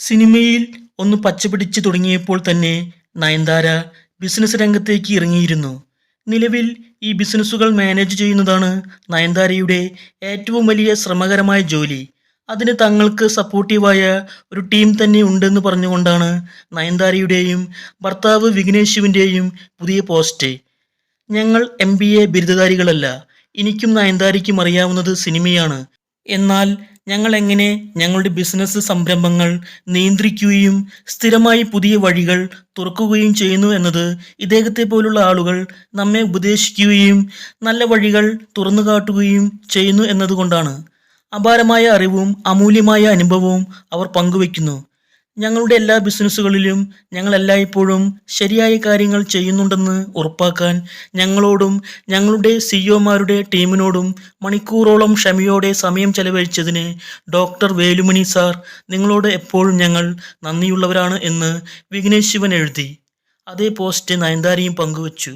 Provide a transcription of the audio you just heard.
സിനിമയിൽ ഒന്ന് പച്ചപിടിച്ച് തുടങ്ങിയപ്പോൾ തന്നെ നയൻതാര ബിസിനസ് രംഗത്തേക്ക് ഇറങ്ങിയിരുന്നു. നിലവിൽ ഈ ബിസിനസ്സുകൾ മാനേജ് ചെയ്യുന്നതാണ് നയൻതാരയുടെ ഏറ്റവും വലിയ ശ്രമകരമായ ജോലി. അതിന് തങ്ങൾക്ക് സപ്പോർട്ടീവായ ഒരു ടീം തന്നെ ഉണ്ടെന്ന് പറഞ്ഞുകൊണ്ടാണ് നയൻതാരയുടെയും ഭർത്താവ് വിഘ്നേശുവിന്റെയും പുതിയ പോസ്റ്റ്. ഞങ്ങൾ എം ബി എ ബിരുദധാരികളല്ല. എനിക്കും നയൻതാരയ്ക്കും അറിയാവുന്നത് സിനിമയാണ്. എന്നാൽ ഞങ്ങൾ എങ്ങനെ ഞങ്ങളുടെ ബിസിനസ് സംരംഭങ്ങൾ നിയന്ത്രിക്കുകയും സ്ഥിരമായി പുതിയ വഴികൾ തുറക്കുകയും ചെയ്യുന്നു എന്നത് ഇദ്ദേഹത്തെ പോലുള്ള ആളുകൾ നമ്മെ ഉപദേശിക്കുകയും നല്ല വഴികൾ തുറന്നു കാട്ടുകയും ചെയ്യുന്നു എന്നതുകൊണ്ടാണ്. അപാരമായ അറിവും അമൂല്യമായ അനുഭവവും അവർ പങ്കുവെക്കുന്നു ഞങ്ങളുടെ എല്ലാ ബിസിനസ്സുകളിലും ഞങ്ങൾ എല്ലായ്പ്പോഴും ശരിയായ കാര്യങ്ങൾ ചെയ്യുന്നുണ്ടെന്ന് ഉറപ്പാക്കാൻ ഞങ്ങളോടും ഞങ്ങളുടെ സിഇഒമാരുടെ ടീമിനോടും മണിക്കൂറോളം ക്ഷമയോടെ സമയം ചെലവഴിച്ചതിന് ഡോക്ടർ വേലുമണി സാർ നിങ്ങളോട് എപ്പോഴും ഞങ്ങൾ നന്ദിയുള്ളവരാണ് എന്ന് വിഘ്നേശ് ശിവൻ എഴുതി. അതേ പോസ്റ്റ് നയൻതാരയും പങ്കുവച്ചു.